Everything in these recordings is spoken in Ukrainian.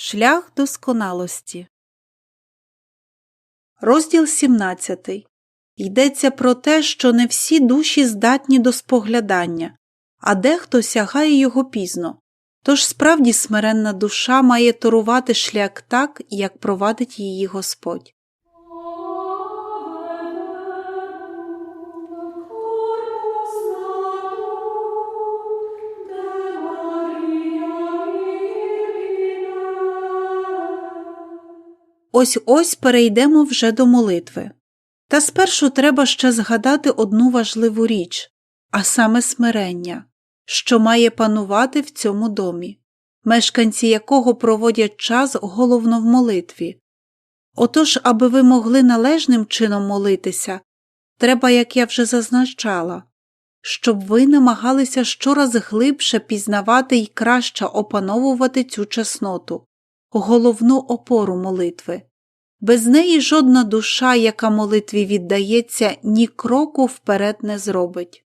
Шлях досконалості. Розділ 17. Йдеться про те, що не всі душі здатні до споглядання, а дехто сягає його пізно. Тож справді смиренна душа має торувати шлях так, як провадить її Господь. Ось ось перейдемо вже до молитви. Та спершу треба ще згадати одну важливу річ, а саме смирення, що має панувати в цьому домі, мешканці якого проводять час головно в молитві. Отож, аби ви могли належним чином молитися, треба, як я вже зазначала, щоб ви намагалися щораз глибше пізнавати і краще опановувати цю чесноту, головну опору молитви. Без неї жодна душа, яка молитві віддається, ні кроку вперед не зробить.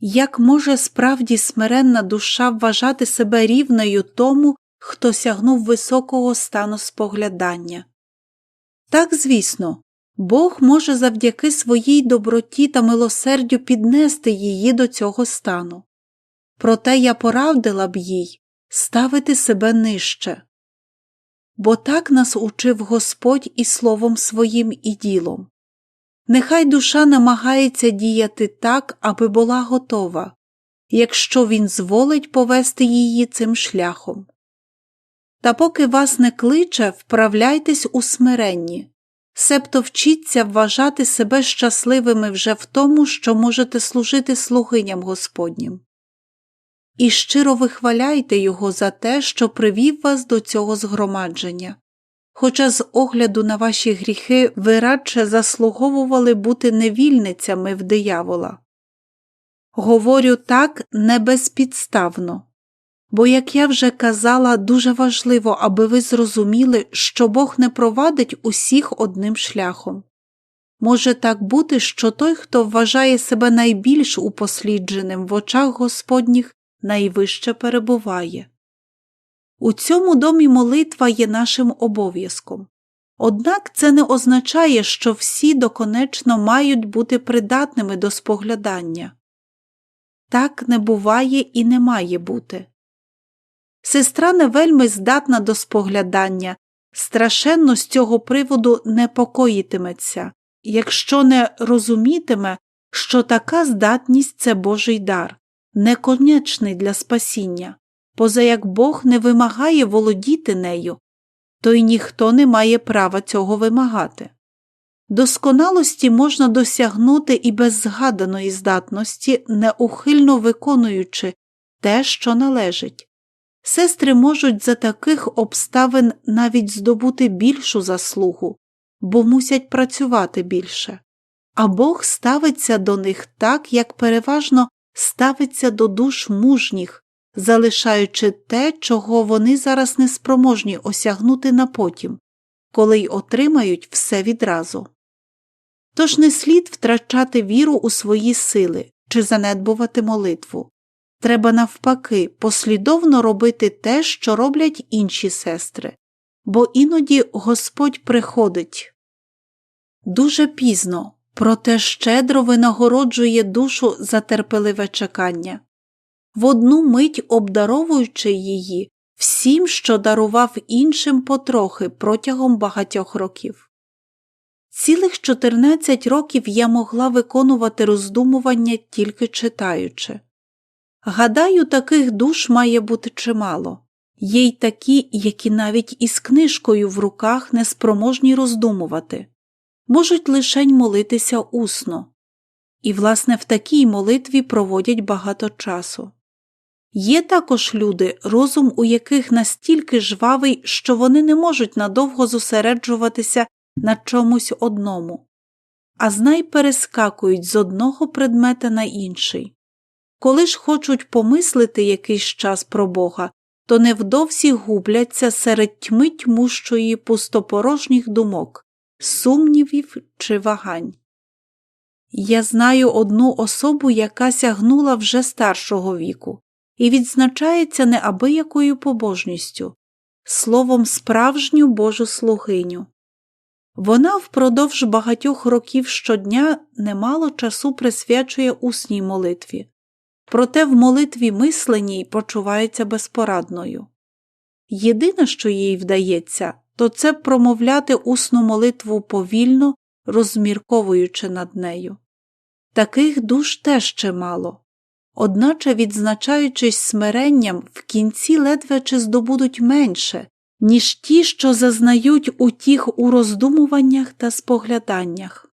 Як може справді смиренна душа вважати себе рівною тому, хто сягнув високого стану споглядання? Так, звісно, Бог може завдяки своїй доброті та милосердю піднести її до цього стану. Проте я порадила б їй ставити себе нижче бо так нас учив Господь і словом своїм і ділом. Нехай душа намагається діяти так, аби була готова, якщо він зволить повести її цим шляхом. Та поки вас не кличе, вправляйтесь у смиренні, себто вчіться вважати себе щасливими вже в тому, що можете служити слугиням Господнім і щиро вихваляйте його за те, що привів вас до цього згромадження. Хоча з огляду на ваші гріхи ви радше заслуговували бути невільницями в диявола. Говорю так не безпідставно, бо, як я вже казала, дуже важливо, аби ви зрозуміли, що Бог не провадить усіх одним шляхом. Може так бути, що той, хто вважає себе найбільш упослідженим в очах Господніх, найвище перебуває. У цьому домі молитва є нашим обов'язком. Однак це не означає, що всі доконечно мають бути придатними до споглядання. Так не буває і не має бути. Сестра не вельми здатна до споглядання, страшенно з цього приводу непокоїтиметься, якщо не розумітиме, що така здатність це Божий дар неконечний для спасіння, поза як Бог не вимагає володіти нею, то й ніхто не має права цього вимагати. Досконалості можна досягнути і без згаданої здатності, неухильно виконуючи те, що належить. Сестри можуть за таких обставин навіть здобути більшу заслугу, бо мусять працювати більше, а Бог ставиться до них так, як переважно ставиться до душ мужніх, залишаючи те, чого вони зараз не спроможні осягнути на потім, коли й отримають все відразу. Тож не слід втрачати віру у свої сили чи занедбувати молитву. Треба, навпаки, послідовно робити те, що роблять інші сестри, бо іноді Господь приходить дуже пізно, проте щедро винагороджує душу за терпеливе чекання, в одну мить обдаровуючи її всім, що дарував іншим потрохи протягом багатьох років. Цілих 14 років я могла виконувати роздумування тільки читаючи. Гадаю, таких душ має бути чимало, є й такі, які навіть із книжкою в руках неспроможні роздумувати можуть лишень молитися усно, і, власне, в такій молитві проводять багато часу. Є також люди, розум у яких настільки жвавий, що вони не можуть надовго зосереджуватися на чомусь одному, а знай перескакують з одного предмета на інший. Коли ж хочуть помислити якийсь час про Бога, то невдовзі губляться серед тьми тьмущої пустопорожніх думок, сумнівів чи вагань. Я знаю одну особу, яка сягнула вже старшого віку і відзначається неабиякою побожністю, словом, справжню Божу слугиню. Вона впродовж багатьох років щодня немало часу присвячує усній молитві, проте в молитві мисленій почувається безпорадною. Єдине, що їй вдається, то це промовляти усну молитву повільно, розмірковуючи над нею. Таких душ теж чимало, одначе, відзначаючись смиренням, в кінці ледве чи здобудуть менше, ніж ті, що зазнають утіх у роздумуваннях та спогляданнях.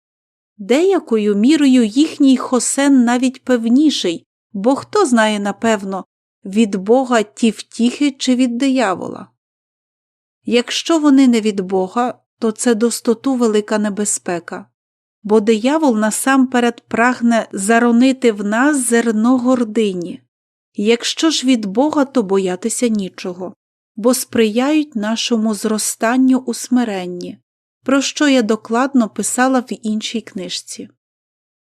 Деякою мірою їхній хосен навіть певніший, бо хто знає напевно, від Бога ті втіхи чи від диявола. Якщо вони не від Бога, то це достоту велика небезпека, бо диявол насамперед прагне заронити в нас зерно гордині. Якщо ж від Бога, то боятися нічого, бо сприяють нашому зростанню у смиренні, про що я докладно писала в іншій книжці.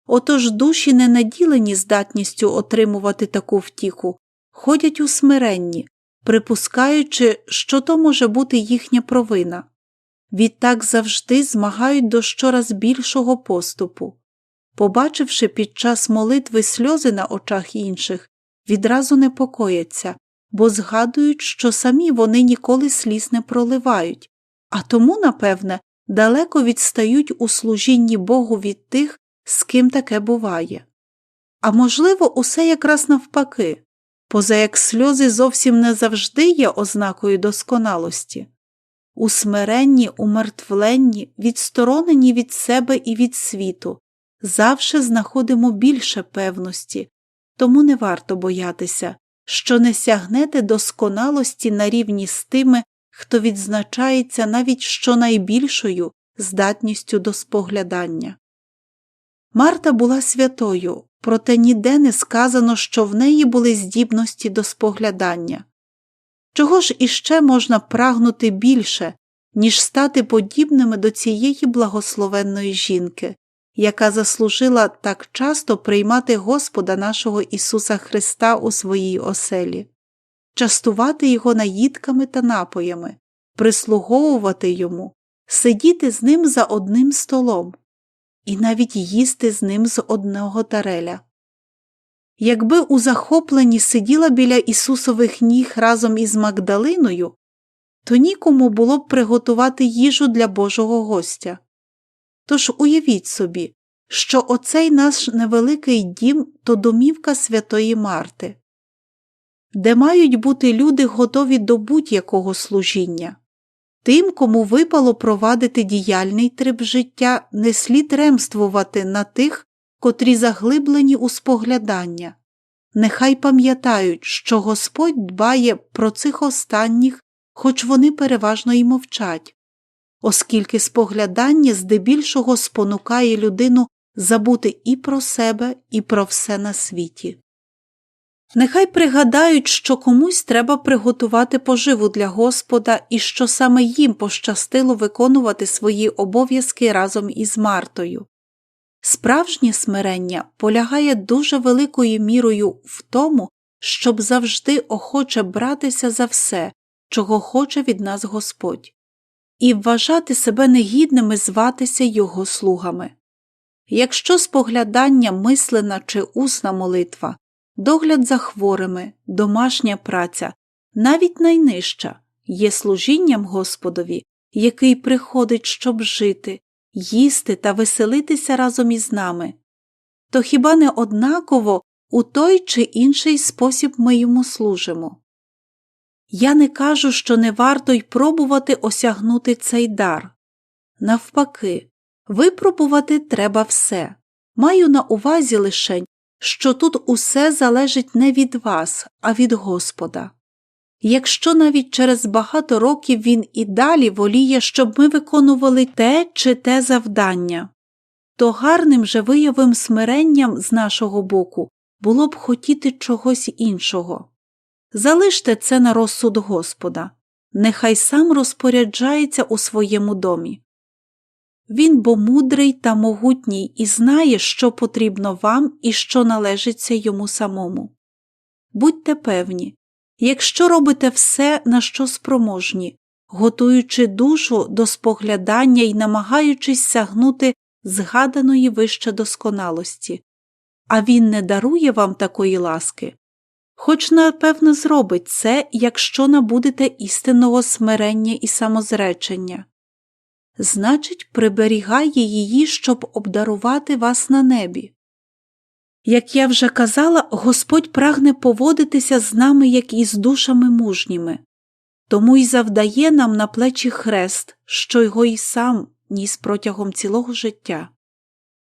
Отож душі, не наділені здатністю отримувати таку втіху, ходять у смиренні, припускаючи, що то може бути їхня провина. Відтак завжди змагають до щораз більшого поступу. Побачивши під час молитви сльози на очах інших, відразу непокояться, бо згадують, що самі вони ніколи сліз не проливають, а тому, напевне, далеко відстають у служінні Богу від тих, з ким таке буває. А можливо, усе якраз навпаки, поза як сльози зовсім не завжди є ознакою досконалості. У смиренні, умертвленні, відсторонені від себе і від світу, завше знаходимо більше певності, тому не варто боятися, що не сягнете досконалості на рівні з тими, хто відзначається навіть щонайбільшою здатністю до споглядання. Марта була святою, проте ніде не сказано, що в неї були здібності до споглядання. Чого ж іще можна прагнути більше, ніж стати подібними до цієї благословенної жінки, яка заслужила так часто приймати Господа нашого Ісуса Христа у своїй оселі, частувати Його наїдками та напоями, прислуговувати йому, сидіти з ним за одним столом і навіть їсти з ним з одного тареля. Якби у захопленні сиділа біля Ісусових ніг разом із Магдалиною, то нікому було б приготувати їжу для Божого гостя. Тож уявіть собі, що оцей наш невеликий дім то домівка святої Марти, де мають бути люди готові до будь-якого служіння. Тим, кому випало провадити діяльний триб життя, не слід ремствувати на тих, котрі заглиблені у споглядання. Нехай пам'ятають, що Господь дбає про цих останніх, хоч вони переважно й мовчать, оскільки споглядання здебільшого спонукає людину забути і про себе, і про все на світі. Нехай пригадають, що комусь треба приготувати поживу для Господа і що саме їм пощастило виконувати свої обов'язки разом із Мартою. Справжнє смирення полягає дуже великою мірою в тому, щоб завжди охоче братися за все, чого хоче від нас Господь, і вважати себе негідними зватися Його слугами. Якщо споглядання мислена чи усна молитва, догляд за хворими, домашня праця, навіть найнижча, є служінням Господові, який приходить, щоб жити, їсти та веселитися разом із нами, то хіба не однаково у той чи інший спосіб ми йому служимо? Я не кажу, що не варто й пробувати осягнути цей дар. Навпаки, випробувати треба все. Маю на увазі лишень, що тут усе залежить не від вас, а від Господа. Якщо навіть через багато років він і далі воліє, щоб ми виконували те чи те завдання, то гарним же виявим смиренням з нашого боку було б хотіти чогось іншого. Залиште це на розсуд Господа, нехай сам розпоряджається у своєму домі. Він бо мудрий та могутній і знає, що потрібно вам і що належиться йому самому. Будьте певні, Якщо робите все, на що спроможні, готуючи душу до споглядання і намагаючись сягнути згаданої вище досконалості, а він не дарує вам такої ласки, хоч, напевно, зробить це, якщо набудете істинного смирення і самозречення. Значить, приберігає її, щоб обдарувати вас на небі. Як я вже казала, Господь прагне поводитися з нами, як із душами мужніми, тому й завдає нам на плечі хрест, що його й сам ніс протягом цілого життя.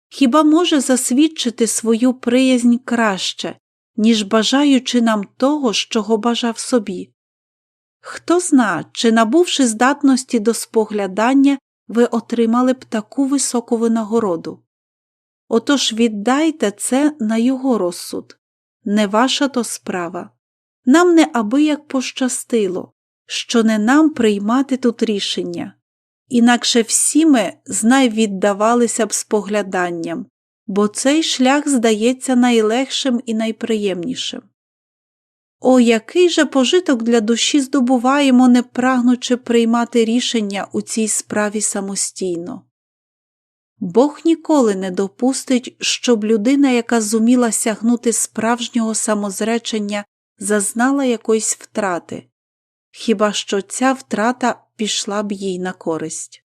Хіба може засвідчити свою приязнь краще, ніж бажаючи нам того, чого бажав собі? Хто зна, чи, набувши здатності до споглядання, ви отримали б таку високу винагороду? Отож віддайте це на його розсуд, не ваша то справа. Нам неабияк пощастило, що не нам приймати тут рішення, інакше всі ми знай віддавалися б спогляданням, бо цей шлях здається найлегшим і найприємнішим. О, який же пожиток для душі здобуваємо, не прагнучи приймати рішення у цій справі самостійно. Бог ніколи не допустить, щоб людина, яка зуміла сягнути справжнього самозречення, зазнала якоїсь втрати, хіба що ця втрата пішла б їй на користь.